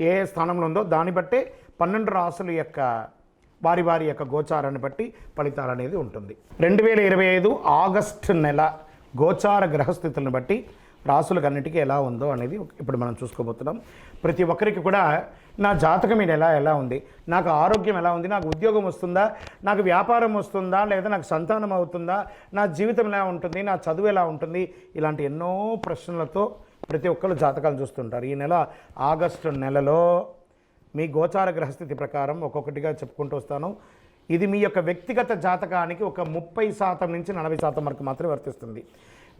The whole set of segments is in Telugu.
ఏ స్థానంలో ఉందో దాన్ని బట్టే పన్నెండు రాసుల యొక్క వారి వారి యొక్క గోచారాన్ని బట్టి ఫలితాలు అనేది ఉంటుంది. రెండు వేల ఇరవై ఐదు ఆగస్టు నెల గోచార గ్రహస్థితులను బట్టి రాసులకు అన్నిటికీ ఎలా ఉందో అనేది ఇప్పుడు మనం చూసుకోబోతున్నాం. ప్రతి ఒక్కరికి కూడా నా జాతకం ఇది ఎలా ఎలా ఉంది? నాకు ఆరోగ్యం ఎలా ఉంది? నాకు ఉద్యోగం వస్తుందా? నాకు వ్యాపారం వస్తుందా? లేదా నాకు సంతానం అవుతుందా? నా జీవితం ఎలా ఉంటుంది? నా చదువు ఎలా ఉంటుంది? ఇలాంటి ఎన్నో ప్రశ్నలతో ప్రతి ఒక్కరు జాతకాలు చూస్తుంటారు. ఈ నెల ఆగస్టు నెలలో మీ గోచార గ్రహస్థితి ప్రకారం ఒక్కొక్కటిగా చెప్పుకుంటూ వస్తాను. ఇది మీ యొక్క వ్యక్తిగత జాతకానికి ఒక ముప్పై శాతం నుంచి నలభై శాతం వరకు మాత్రమే వర్తిస్తుంది.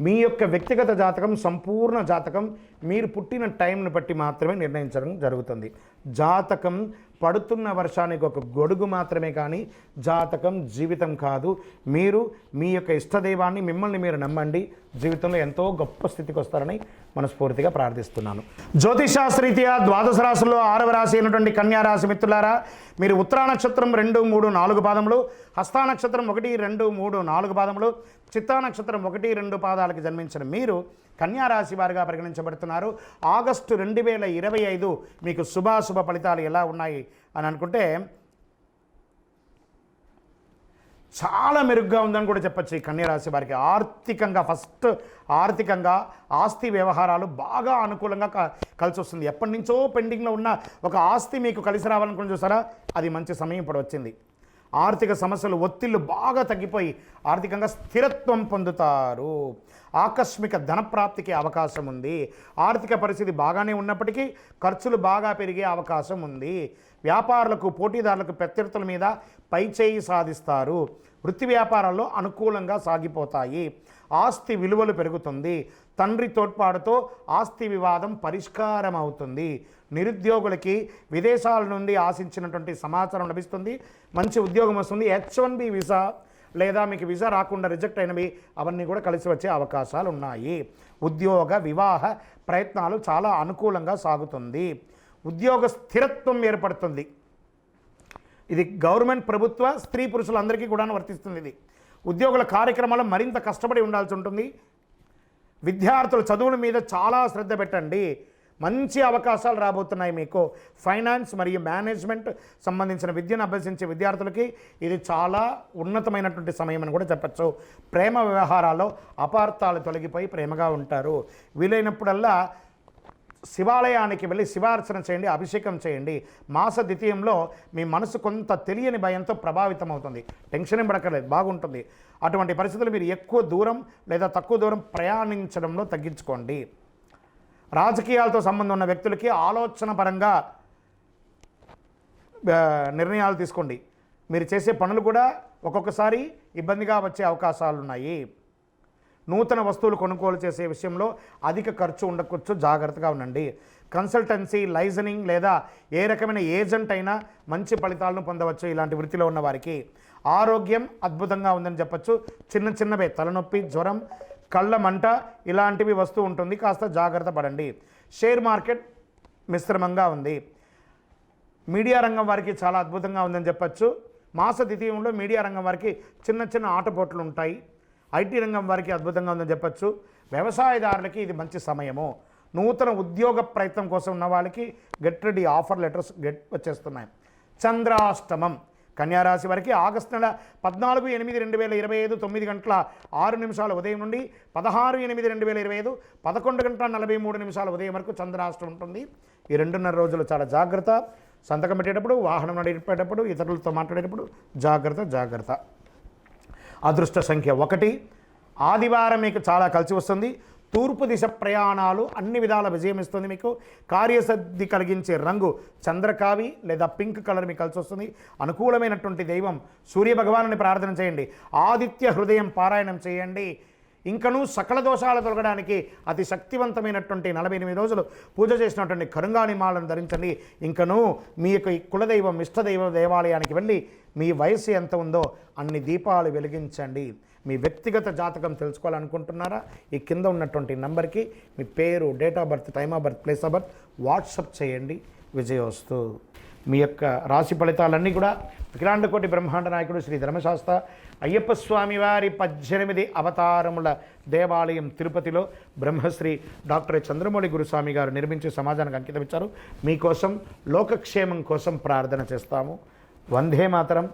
మీ యొక్క వ్యక్తిగత జాతకం సంపూర్ణ జాతకం మీరు పుట్టిన టైంని బట్టి మాత్రమే నిర్ణయించడం జరుగుతుంది. జాతకం పడుతున్న వర్షానికి ఒక గొడుగు మాత్రమే కానీ జాతకం జీవితం కాదు. మీరు మీ యొక్క ఇష్టదైవాన్ని మిమ్మల్ని మీరు నమ్మండి. జీవితంలో ఎంతో గొప్ప స్థితికి వస్తారని మనస్ఫూర్తిగా ప్రార్థిస్తున్నాను. జ్యోతిషాస్త్రీత్యా ద్వాదశ రాశుల్లో ఆరవ రాశి అయినటువంటి కన్యారాశి మిత్రులారా మీరు ఉత్తరా నక్షత్రం రెండు మూడు నాలుగు పాదములు హస్తా నక్షత్రం ఒకటి రెండు మూడు నాలుగు పాదములు చిత్తా నక్షత్రం ఒకటి రెండు పాదాలకు జన్మించిన మీరు కన్యారాశి వారిగా పరిగణించబడుతున్నారు. ఆగస్టు రెండు వేల ఇరవై ఐదు మీకు శుభాశుభ ఫలితాలు ఎలా ఉన్నాయి అని అనుకుంటే చాలా మెరుగ్గా ఉందని కూడా చెప్పచ్చు ఈ కన్యరాశి వారికి. ఆర్థికంగా ఫస్ట్ ఆర్థికంగా ఆస్తి వ్యవహారాలు బాగా అనుకూలంగా కలిసి వస్తుంది ఎప్పటి నుంచో పెండింగ్లో ఉన్న ఒక ఆస్తి మీకు కలిసి రావాలనుకుని చూసారా? అది మంచి సమయం ఇప్పుడు వచ్చింది. ఆర్థిక సమస్యలు ఒత్తిళ్ళు బాగా తగ్గిపోయి ఆర్థికంగా స్థిరత్వం పొందుతారు. ఆకస్మిక ధనప్రాప్తికి అవకాశం ఉంది. ఆర్థిక పరిస్థితి బాగానే ఉన్నప్పటికీ ఖర్చులు బాగా పెరిగే అవకాశం ఉంది. వ్యాపారులకు పోటీదారులకు ప్రత్యర్థుల మీద పైచేయి సాధిస్తారు. వృత్తి వ్యాపారంలో అనుకూలంగా సాగిపోతాయి. ఆస్తి విలువలు పెరుగుతుంది. తండ్రి తోడ్పాటుతో ఆస్తి వివాదం పరిష్కారం అవుతుంది నిరుద్యోగులకి విదేశాల నుండి ఆశించినటువంటి సమాచారం లభిస్తుంది. మంచి ఉద్యోగం వస్తుంది. హెచ్ వన్ బి వీసా లేదా మీకు వీసా రాకుండా రిజెక్ట్ అయినవి అవన్నీ కూడా కలిసి వచ్చే అవకాశాలు ఉన్నాయి. ఉద్యోగ వివాహ ప్రయత్నాలు చాలా అనుకూలంగా సాగుతుంది. ఉద్యోగ స్థిరత్వం ఏర్పడుతుంది. ఇది గవర్నమెంట్ ప్రభుత్వ స్త్రీ పురుషులందరికీ కూడా వర్తిస్తుంది ఇది. ఉద్యోగుల కార్యక్రమాలు మరింత కష్టపడి ఉండాల్సి ఉంటుంది. విద్యార్థుల చదువుల మీద చాలా శ్రద్ధ పెట్టండి. మంచి అవకాశాలు రాబోతున్నాయి మీకు. ఫైనాన్స్ మరియు మేనేజ్మెంట్ సంబంధించిన విద్యను అభ్యసించే విద్యార్థులకి ఇది చాలా ఉన్నతమైనటువంటి సమయం అని కూడా చెప్పచ్చు. ప్రేమ వ్యవహారాల్లో అపార్థాలు తొలగిపోయి ప్రేమగా ఉంటారు. వీలైనప్పుడల్లా శివాలయానికి వెళ్ళి శివార్చన చేయండి అభిషేకం చేయండి. మాస ద్వితీయంలో మీ మనసు కొంత తెలియని భయంతో ప్రభావితం అవుతుంది టెన్షన్ పడకలేదు బాగుంటుంది. అటువంటి పరిస్థితులు మీరు ఎక్కువ దూరం లేదా తక్కువ దూరం ప్రయాణించడంలో తగ్గించుకోండి. రాజకీయాలతో సంబంధం ఉన్న వ్యక్తులకి ఆలోచన పరంగా నిర్ణయాలు తీసుకోండి. మీరు చేసే పనులు కూడా ఒక్కొక్కసారి ఇబ్బందిగా వచ్చే అవకాశాలు ఉన్నాయి నూతన వస్తువులు కొనుగోలు చేసే విషయంలో అధిక ఖర్చు ఉండకొచ్చు జాగ్రత్తగా ఉండండి. కన్సల్టెన్సీ లైజనింగ్ లేదా ఏ రకమైన ఏజెంట్ అయినా మంచి ఫలితాలను పొందవచ్చు ఇలాంటి వృత్తిలో ఉన్న వారికి. ఆరోగ్యం అద్భుతంగా ఉందని చెప్పచ్చు. చిన్న చిన్నవే తలనొప్పి జ్వరం కళ్ళ మంట ఇలాంటివి వస్తూ ఉంటుంది. కాస్త జాగ్రత్త పడండి. షేర్ మార్కెట్ మిశ్రమంగా ఉంది. మీడియా రంగం వారికి చాలా అద్భుతంగా ఉందని చెప్పచ్చు. మాస ద్వితీయంలో మీడియా రంగం వారికి చిన్న చిన్న ఆటపోట్లు ఉంటాయి. ఐటీ రంగం వారికి అద్భుతంగా ఉందని చెప్పచ్చు. వ్యవసాయదారులకి ఇది మంచి సమయము. నూతన ఉద్యోగ ప్రయత్నం కోసం ఉన్న వాళ్ళకి get ready offer letters get వచ్చేస్తున్నాయి. చంద్రాష్టమం. కన్యారాశి వారికి ఆగస్టు నెల పద్నాలుగు ఎనిమిది రెండు వేల ఇరవై ఐదు తొమ్మిది గంటల ఆరు నిమిషాల ఉదయం నుండి పదహారు ఎనిమిది రెండు వేల ఇరవై ఐదు పదకొండు గంటల నలభై మూడు నిమిషాల ఉదయం వరకు చంద్రాష్టం ఉంటుంది. ఈ రెండున్నర రోజులు చాలా జాగ్రత్త. సంతకం పెట్టేటప్పుడు వాహనం నడిపేటప్పుడు ఇతరులతో మాట్లాడేటప్పుడు జాగ్రత్త జాగ్రత్త. అదృష్ట సంఖ్య ఒకటి. ఆదివారం మీకు చాలా కలిసి వస్తుంది. తూర్పు దిశ ప్రయాణాలు అన్ని విధాల విజయం ఇస్తుంది మీకు. కార్యసిద్ధి కలిగించే రంగు చంద్రకావి లేదా పింక్ కలర్ మీకు కలిసి వస్తుంది. అనుకూలమైనటువంటి దైవం సూర్యభగవాను ప్రార్థన చేయండి. ఆదిత్య హృదయం పారాయణం చేయండి. ఇంకనూ సకల దోషాలు తొలగడానికి అతి శక్తివంతమైనటువంటి నలభై ఎనిమిది రోజులు పూజ చేసినటువంటి కరుంగాణిమాలను ధరించండి. ఇంకనూ మీ యొక్క ఈ కులదైవం ఇష్టదైవ దేవాలయానికి వెళ్ళి మీ వయసు ఎంత ఉందో అన్ని దీపాలు వెలిగించండి. మీ వ్యక్తిగత జాతకం తెలుసుకోవాలనుకుంటున్నారా? ఈ కింద ఉన్నటువంటి నంబర్కి మీ పేరు date of birth time of birth place of birth WhatsApp చేయండి. విజయోస్తు. మీ యొక్క రాశి ఫలితాలన్నీ కూడా విక్రాండకోటి బ్రహ్మాండ నాయకుడు శ్రీ ధర్మశాస్త్ర అయ్యప్ప స్వామి వారి పద్దెనిమిది అవతారముల దేవాలయం తిరుపతిలో బ్రహ్మశ్రీ డాక్టర్ చంద్రమౌళి గురుస్వామి గారు నిర్మించి సమాజానికి అంకితం ఇచ్చారు. మీకోసం లోకక్షేమం కోసం ప్రార్థన చేస్తాము. వందే మాతరం.